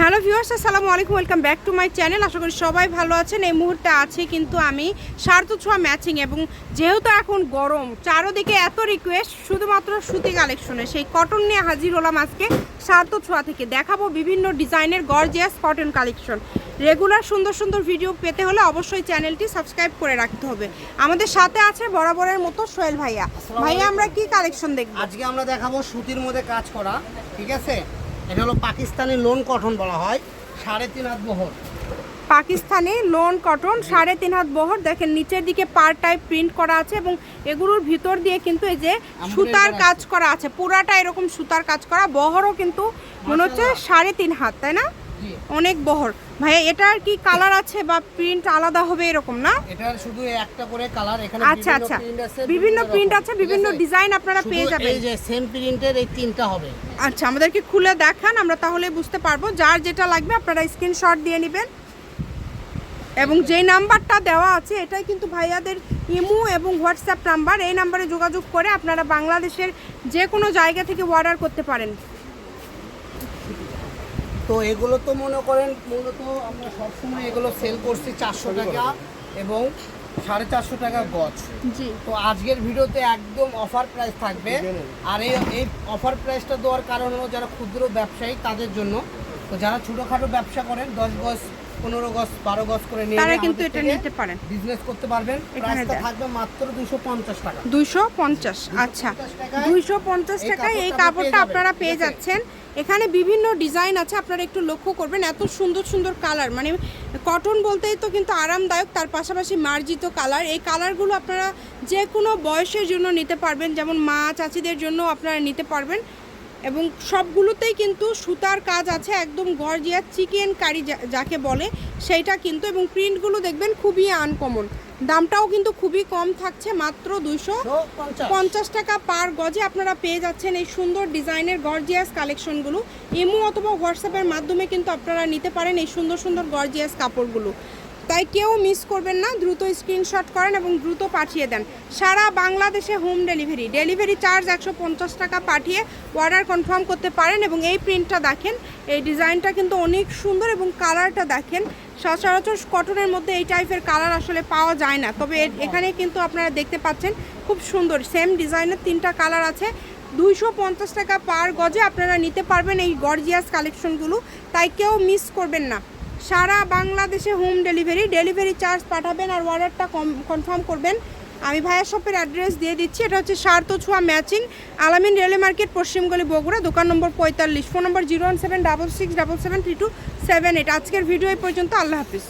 Hello viewers আসসালামু আলাইকুম welcome back to my channel. আশা করি সবাই ভালো আছেন। এই মুহূর্তে আছি কিন্তু আমি সার্থ ছোঁয়া ম্যাচিং এবং যেহেতু এখন গরম চারোদিকে এত রিকোয়েস্ট শুধুমাত্র সুতি কালেকশনে সেই কটন নিয়ে হাজির হলাম আজকে সার্থ ছোঁয়া থেকে। দেখাবো বিভিন্ন ডিজাইনের গর্জিয়াস কটন কালেকশন রেগুলার সুন্দর সুন্দর ভিডিও পেতে হলে অবশ্যই চ্যানেলটি সাবস্ক্রাইব করে রাখতে হবে। আমাদের সাথে আছে বরাবরের মতো সোহেল ভাইয়া। ভাইয়া আমরা কি কালেকশন দেখব? আজকে আমরা দেখাবো সুতির মধ্যে কাজ করা ঠিক আছে? এটা হলো পাকিস্তানি লোন কটন বলা হয় সাড়ে তিন হাত বহর পাকিস্তানি লোন কটন সাড়ে তিন হাত বহর দেখেন নিচের দিকে পার টাইপ প্রিন্ট করা আছে এবং এগুলোর ভিতর দিয়ে কিন্তু এই যে সুতার কাজ করা আছে। পুরাটা এরকম সুতার কাজ করা বহরও কিন্তু মনে হচ্ছে সাড়ে তিন হাত তাই না? অনেক বহর। ভাইয়া এটার কি কালার আছে বা প্রিন্ট আলাদা হবে এরকম না? এটার শুধু একটা করে কালার এখানে আচ্ছা আচ্ছা। বিভিন্ন প্রিন্ট আছে বিভিন্ন ডিজাইন আপনারা পেয়ে যাবেন। এই যে সেম প্রিন্টের এই তিনটা হবে। আচ্ছা আমাদেরকে খুলে দেখান আমরা তাহলে বুঝতে পারব। যার যেটা লাগবে আপনারা স্ক্রিনশট দিয়ে নেবেন। এবং যেই নাম্বারটা দেওয়া আছে এটাই কিন্তু ভাইয়াদের ইমো এবং হোয়াটসঅ্যাপ নাম্বার। এই নাম্বারে যোগাযোগ করে আপনারা বাংলাদেশের যে কোনো জায়গা থেকে অর্ডার করতে পারেন। তো এগুলো তো মনে করেন মূলত আমরা সবসময় এগুলো সেল করছি চারশো টাকা এবং সাড়ে চারশো টাকা গছ জি। তো আজকের ভিডিওতে একদম অফার প্রাইস থাকবে। আর এই এই অফার প্রাইসটা দেওয়ার কারণ হলো যারা ক্ষুদ্র ব্যবসায়ী তাদের জন্য তো যারা ছোটোখাটো ব্যবসা করেন দশ গজ পনেরো গজ বারো গজ করে নিয়ে তারা কিন্তু এটা নিতে পারেন। বিজনেস করতে পারবেন। প্রাইসটা থাকবে মাত্র দুশো পঞ্চাশ টাকা। দুইশো পঞ্চাশ আচ্ছা। দুইশো পঞ্চাশ টাকায় এই কাপড়টা আপনারা পেয়ে যাচ্ছেন। এখানে বিভিন্ন ডিজাইন আছে আপনারা একটু লক্ষ্য করবেন। এত সুন্দর সুন্দর কালার। মানে কটন বলতেই তো কিন্তু আরামদায়ক তার পাশাপাশি মার্জিত কালার। এই কালারগুলো আপনারা যে কোনো বয়সের জন্য নিতে পারবেন। যেমন মা চাচিদের জন্য আপনারা নিতে পারবেন। এবং সবগুলোতেই কিন্তু সুতার কাজ আছে একদম গর্জিয়া চিকেন কারি যাকে বলে সেইটা কিন্তু এবং প্রিন্টগুলো দেখবেন খুবই আনকমন দামটাও কিন্তু খুবই কম থাকছে মাত্র দুইশো দুশো পঞ্চাশ। পঞ্চাশ টাকা পার গজে আপনারা পেয়ে যাচ্ছেন এই সুন্দর ডিজাইনের গর্জিয়াস কালেকশনগুলো। ইমো অথবা হোয়াটসঅ্যাপের মাধ্যমে কিন্তু আপনারা নিতে পারেন এই সুন্দর সুন্দর গর্জিয়াস কাপড়গুলো। তাই কেউ মিস করবেন না, দ্রুত স্ক্রিনশট করেন এবং দ্রুত পাঠিয়ে দেন। সারা বাংলাদেশে হোম ডেলিভারি। ডেলিভারি চার্জ একশো পঞ্চাশ টাকা পাঠিয়ে অর্ডার কনফার্ম করতে পারেন এবং এই প্রিন্টটা দেখেন, এই ডিজাইনটা কিন্তু অনেক সুন্দর এবং কালারটা দেখেন। সচরাচর কটনের মধ্যে এই টাইপের কালার আসলে পাওয়া যায় না। তবে এখানে কিন্তু আপনারা দেখতে পাচ্ছেন, খুব সুন্দর। সেম ডিজাইনের তিনটা কালার আছে। দুইশো পঞ্চাশ টাকা পার গজে আপনারা নিতে পারবেন এই গর্জিয়াস কালেকশনগুলো তাই কেউ মিস করবেন না। সারা বাংলাদেশে হোম ডেলিভারি ডেলিভারি চার্জ পাঠাবেন আর অর্ডারটা কম কনফার্ম করবেন। আমি ভাইয়া শপের অ্যাড্রেস দিয়ে দিচ্ছি, এটা হচ্ছে সারতো ছোঁয়া ম্যাচিং আলামিন রেলে মার্কেট পশ্চিমগলি বগুড়া, দোকান নম্বর পঁয়তাল্লিশ, phone number zero one seven double six double seven three two seven eight. আজকের ভিডিও এই পর্যন্ত, আল্লাহ হাফিজ।